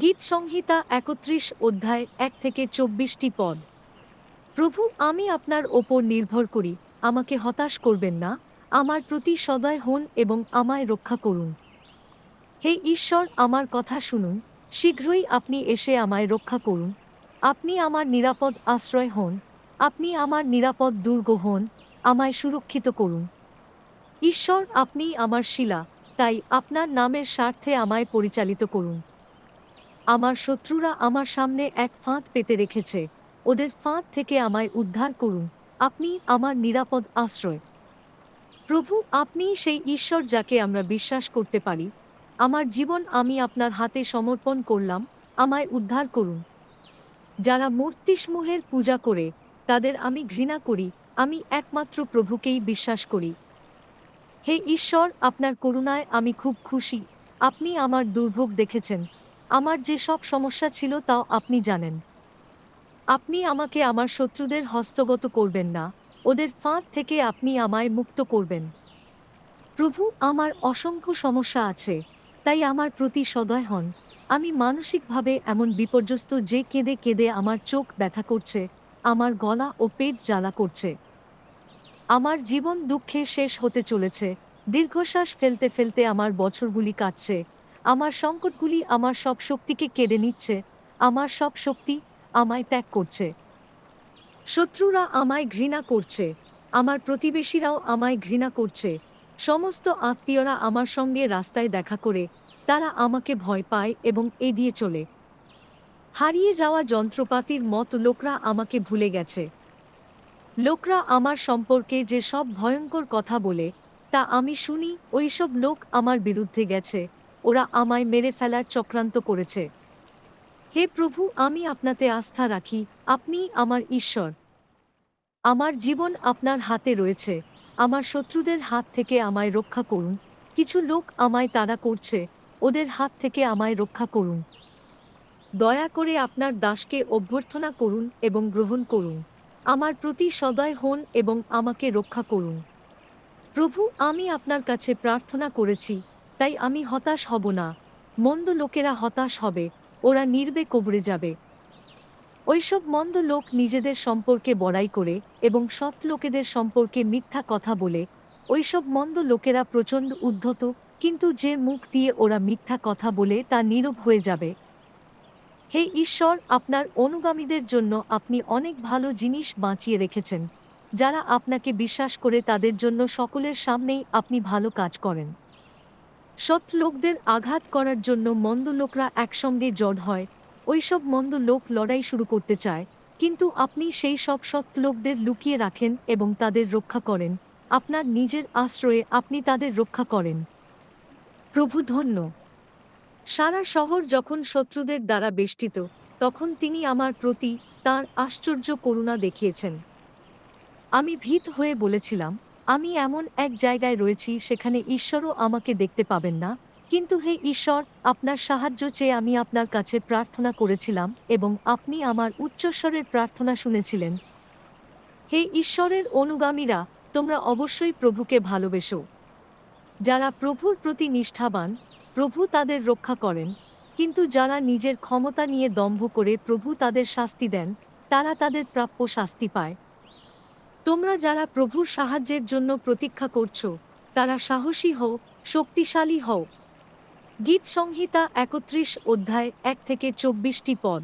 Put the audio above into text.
গীত সংহিতা একত্রিশ অধ্যায় এক থেকে চব্বিশটি পদ। প্রভু, আমি আপনার ওপর নির্ভর করি। আমাকে হতাশ করবেন না। আমার প্রতি সদয় হন এবং আমায় রক্ষা করুন। হে ঈশ্বর, আমার কথা শুনুন। শীঘ্রই আপনি এসে আমায় রক্ষা করুন। আপনি আমার নিরাপদ আশ্রয় হন। আপনি আমার নিরাপদ দুর্গ হন। আমায় সুরক্ষিত করুন। ঈশ্বর আপনি আমার শিলা। তাই আপনার নামের স্বার্থে আমায় পরিচালিত করুন। আমার শত্রুরা আমার সামনে এক ফাঁদ পেতে রেখেছে। ওদের ফাঁদ থেকে আমায় উদ্ধার করুন। আপনি আমার নিরাপদ আশ্রয়। প্রভু, আপনি সেই ঈশ্বর যাকে আমরা বিশ্বাস করতে পারি। আমার জীবন আমি আপনার হাতে সমর্পণ করলাম, আমায় উদ্ধার করুন। যারা মূর্তিসমূহের পূজা করে, তাদের আমি ঘৃণা করি, আমি একমাত্র প্রভুকেই বিশ্বাস করি। হে ঈশ্বর, আপনার করুণায় আমি খুব খুশি। আপনি আমার দুর্ভোগ দেখেছেন। আমার যে সব সমস্যা ছিল তাও আপনি জানেন। আপনি আমাকে আমার শত্রুদের হস্তগত করবেন না, ওদের ফাঁদ থেকে আপনি আমায় মুক্ত করবেন। প্রভু, আমার অসংখ্য সমস্যা আছে, তাই আমার প্রতি সদয় হন। আমি মানসিকভাবে এমন বিপর্যস্ত যে কেঁদে কেঁদে আমার চোখ ব্যথা করছে, আমার গলা ও পেট জ্বালা করছে। আমার জীবন দুঃখে শেষ হতে চলেছে, দীর্ঘশ্বাস ফেলতে ফেলতে আমার বছরগুলি কাটছে আমার সংকটগুলি আমার সব শক্তিকে কেড়ে নিচ্ছে। আমার সব শক্তি আমায় ত্যাগ করছে। শত্রুরা আমায় ঘৃণা করছে। আমার প্রতিবেশীরাও আমায় ঘৃণা করছে। সমস্ত আত্মীয়রা আমার সঙ্গে রাস্তায় দেখা করে, তারা আমাকে ভয় পায় এবং এড়িয়ে চলে। হারিয়ে যাওয়া যন্ত্রপাতির মত লোকরা আমাকে ভুলে গেছে। লোকরা আমার সম্পর্কে যে সব ভয়ঙ্কর কথা বলে, তা আমি শুনি, ওইসব লোক আমার বিরুদ্ধে গেছে। ওরা আমায় মেরে ফেলার চক্রান্ত করেছে। হে প্রভু, আমি আপনাতে আস্থা রাখি, আপনি আমার ঈশ্বর। আমার জীবন আপনার হাতে রয়েছে, আমার শত্রুদের হাত থেকে আমায় রক্ষা করুন, কিছু লোক আমায় তাড়া করছে, ওদের হাত থেকে আমায় রক্ষা করুন। দয়া করে আপনার দাসকে অভ্যর্থনা করুন এবং গ্রহণ করুন, আমার প্রতি সদয় হন এবং আমাকে রক্ষা করুন। প্রভু, আমি আপনার কাছে প্রার্থনা করেছি তাই আমি হতাশ হব না। মন্দ লোকেরা হতাশ হবে, ওরা নির্বে কবরে যাবে। ওইসব মন্দ লোক নিজেদের সম্পর্কে বড়াই করে এবং সৎ লোকেদের সম্পর্কে মিথ্যা কথা বলে ওইসব মন্দ লোকেরা প্রচণ্ড উদ্ধত, কিন্তু যে মুখ দিয়ে ওরা মিথ্যা কথা বলে তা নীরব হয়ে যাবে। হে ঈশ্বর, আপনার অনুগামীদের জন্য আপনি অনেক ভালো জিনিস বাঁচিয়ে রেখেছেন, যারা আপনাকে বিশ্বাস করে তাদের জন্য সকলের সামনেই আপনি ভালো কাজ করেন। সৎ লোকদের আঘাত করার জন্য মন্দ লোকরা একসঙ্গে জড় হয়। ওইসব মন্দ লোক লড়াই শুরু করতে চায়। কিন্তু আপনি সেই সব সৎ লোকদের লুকিয়ে রাখেন এবং তাদের রক্ষা করেন। আপনার নিজের আশ্রয়ে আপনি তাদের রক্ষা করেন। প্রভু ধন্য। সারা শহর যখন শত্রুদের দ্বারা বেষ্টিত, তখন তিনি আমার প্রতি তার আশ্চর্য করুণা দেখিয়েছেন। আমি ভীত হয়ে বলেছিলাম আমি এমন এক জায়গায় রয়েছি সেখানে ঈশ্বরও আমাকে দেখতে পাবেন না। কিন্তু হে ঈশ্বর, আপনার সাহায্য চেয়ে আমি আপনার কাছে প্রার্থনা করেছিলাম এবং আপনি আমার উচ্চস্বরের প্রার্থনা শুনেছিলেন। হে ঈশ্বরের অনুগামীরা, তোমরা অবশ্যই প্রভুকে ভালোবেসো। যারা প্রভুর প্রতি নিষ্ঠাবান, প্রভু তাদের রক্ষা করেন। কিন্তু যারা নিজের ক্ষমতা নিয়ে দম্ভ করে প্রভু তাদের শাস্তি দেন, তারা তাদের প্রাপ্য শাস্তি পায়। তোমরা যারা প্রভুর সাহায্যের জন্য প্রতীক্ষা করছ, তারা সাহসী হও, শক্তিশালী হও। গীত সংহিতা একত্রিশ অধ্যায় এক থেকে চব্বিশটি পদ।